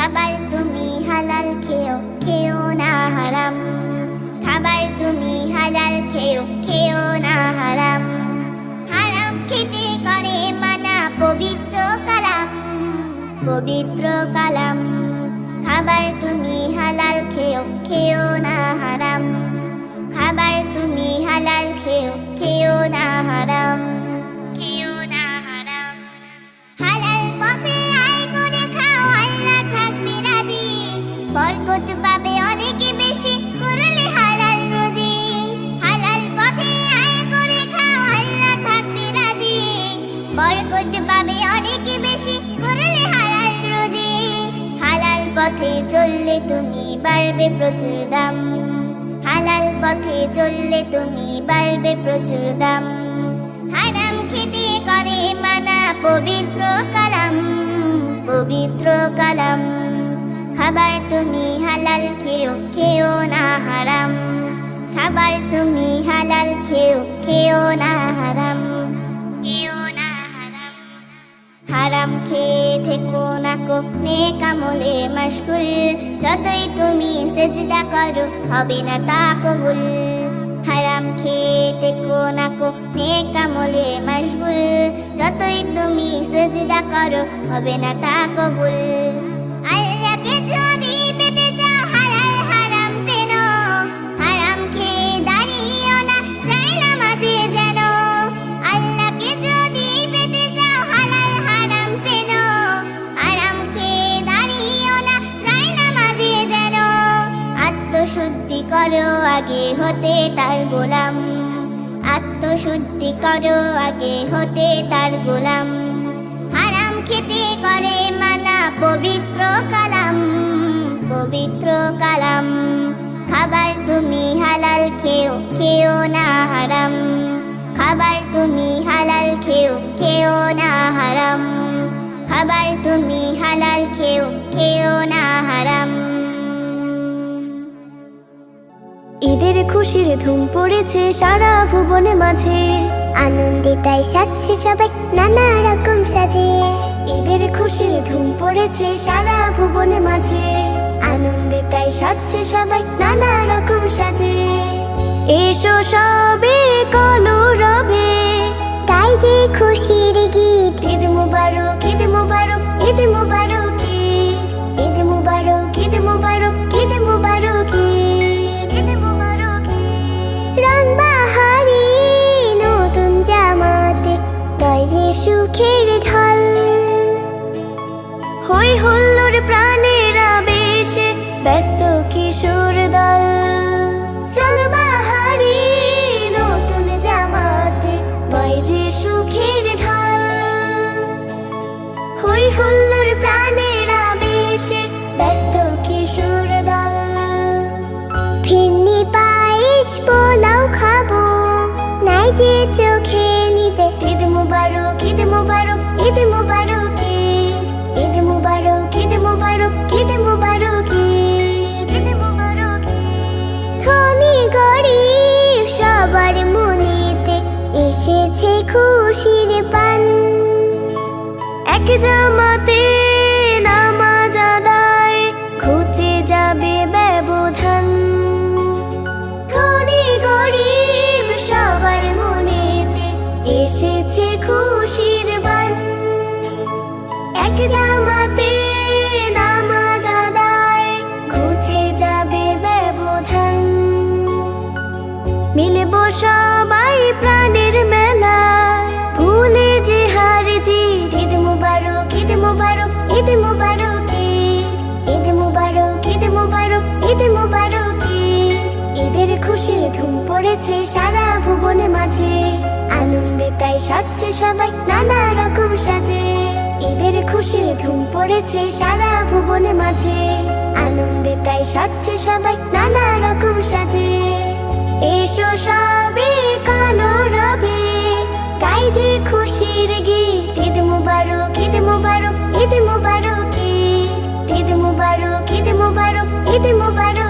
খাবার তুমি হালাল খেও খেও না হারাম। খাবার তুমি হালাল খেও খেও না হারাম। হারাম খেতে করে মানা পবিত্র কালাম পবিত্র কালাম। খাবার তুমি হালাল খেও খেও না হারাম। খাবার তুমি হালাল খেও খেও না হারাম। বাড়বে প্রচুর দাম। হালাল পথে চললে তুমি বাড়বে প্রচুর দাম। হারাম খেতে করে মানা পবিত্র কালাম পবিত্র কালাম। খাবার তুমি হালাল, খেও খেও না হারাম। খাবার তুমি হালাল, খেও খেও না হারাম খেয়ে থেকো না কো কামলে মশগুল। যতই তুমি সেজদা করো, হবে না তা কবুল। হারাম খেয়ে থেকো না কো কামলে মশগুল। যতই তুমি সেজদা করো, হবে না তা কবুল। আল্লাহকে যদি পেতে চাও আগে হতে তার গোলাম। আত্মশুদ্ধি করো, আগে হতে তার গোলাম। হারাম খেতে করে মানা পবিত্র কালাম। পবিত্র কালাম, খাবার তুমি হালাল, খেও খেও না হারাম। খাবার তুমি হালাল, খেও খেও না হারাম। খাবার তুমি হালাল, খেও খেও খুশির ধুম পড়েছে সারা ভুবনে মাঝে। আনন্দে তাই সাজছে সবাই নানা রকম সাজে। ঈদের খুশির ধুম পড়েছে সারা ভুবনে মাঝে। আনন্দে তাই সাজছে সবাই নানা রকম সাজে। এসো সবে কলো রবে তাই যে খুশির গীত, ঈদ মুবারক ঈদ মুবারক ঈদ মুবারক। যে চোখে নিতে ঈদ মুবারক ঈদ মুবারক ঈদ মুবারক। পড়েছে সারা ভুবনে মাঝে। আনন্দে তাই সাজছে সবাই নানা রকম সাজে। ঈদের খুশি ধুম পড়েছে সারা ভুবনে মাঝে। আনন্দে তাই সাজছে সবাই নানা রকম সাজে। এসো সবে কালো রবে, তাই যে খুশির গীত। ঈদ মুবারক ঈদ মুবারক ঈদ মুবারক। ঈদ মুবারক ঈদ মুবারক ঈদ মুবারক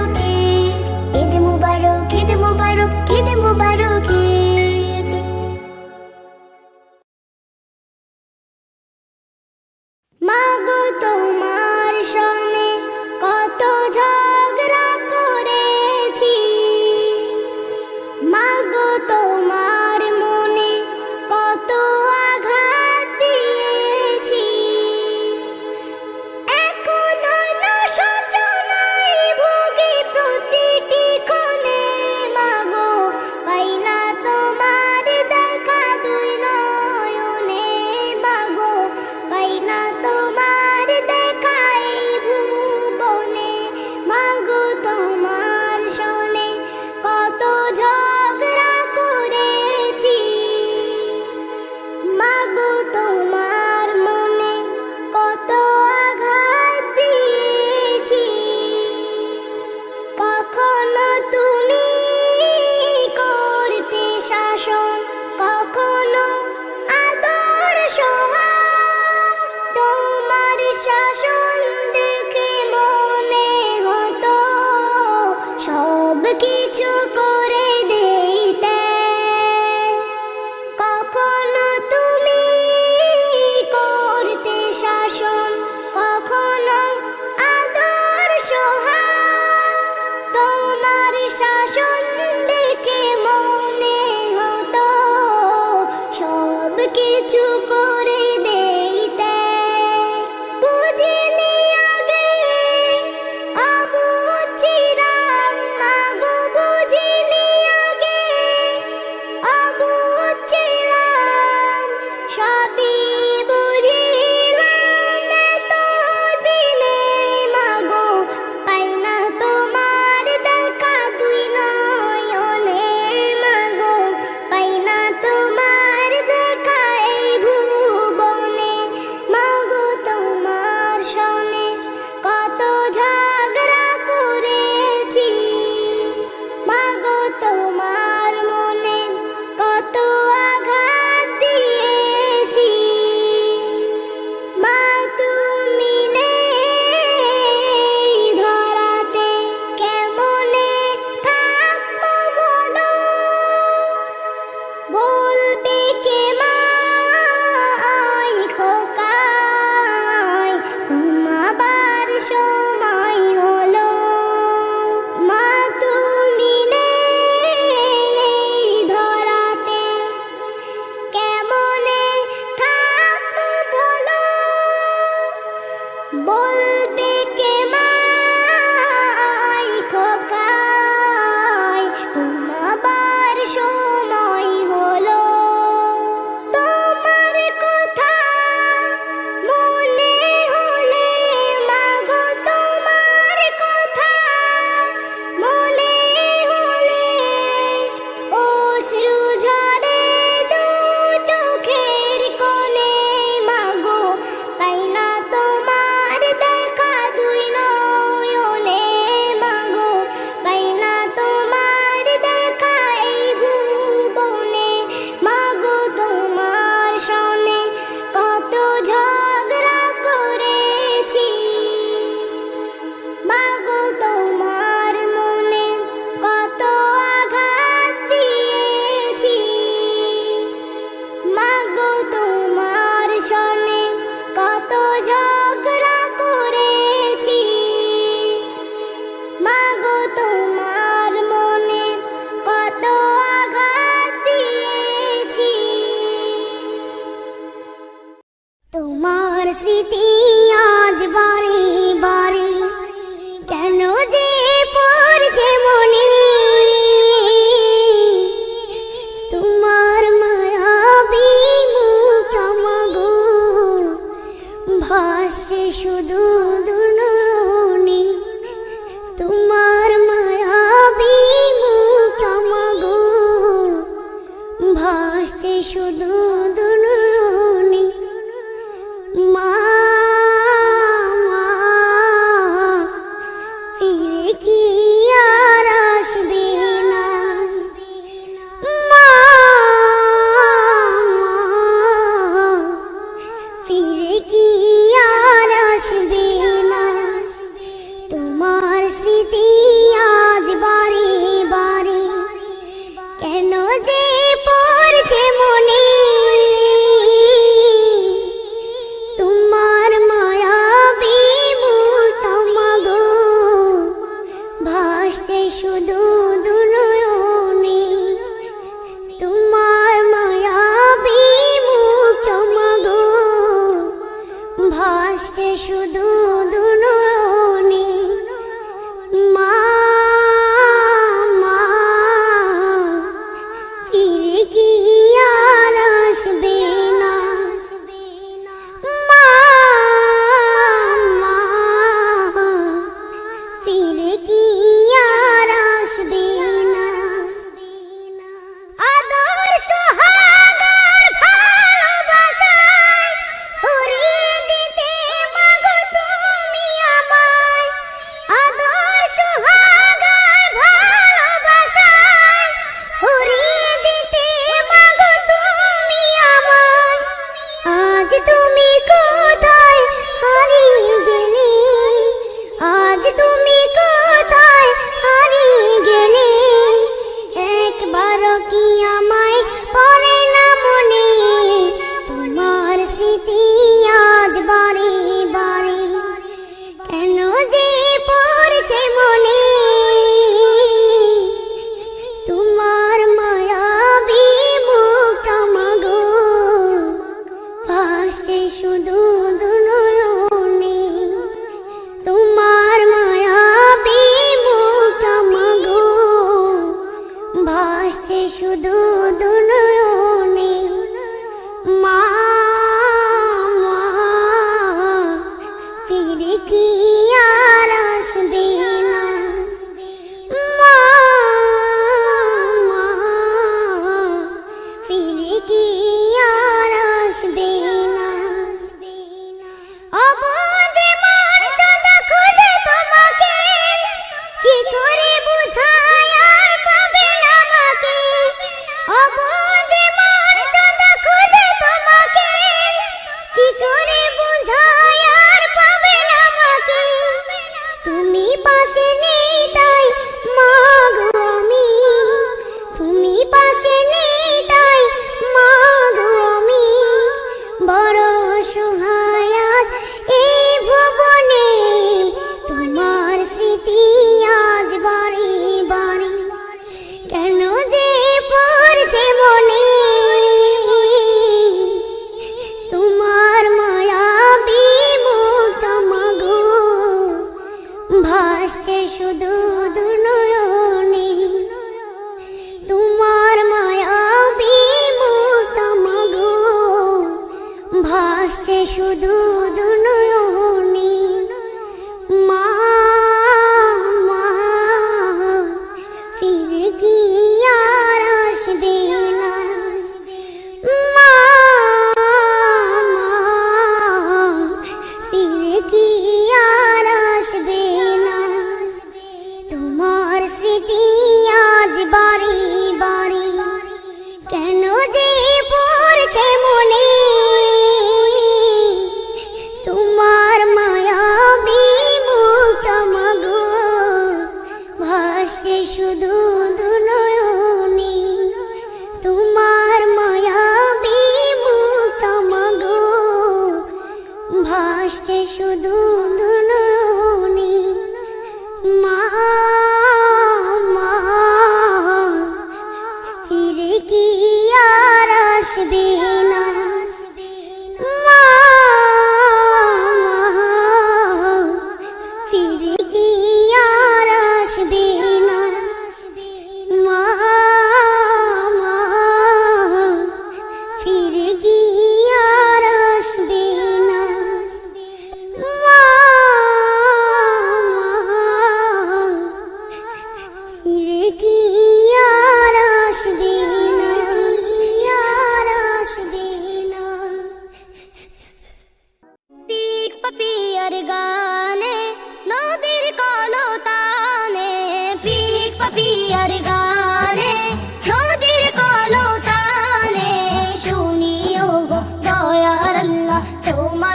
শুধু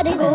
everybody go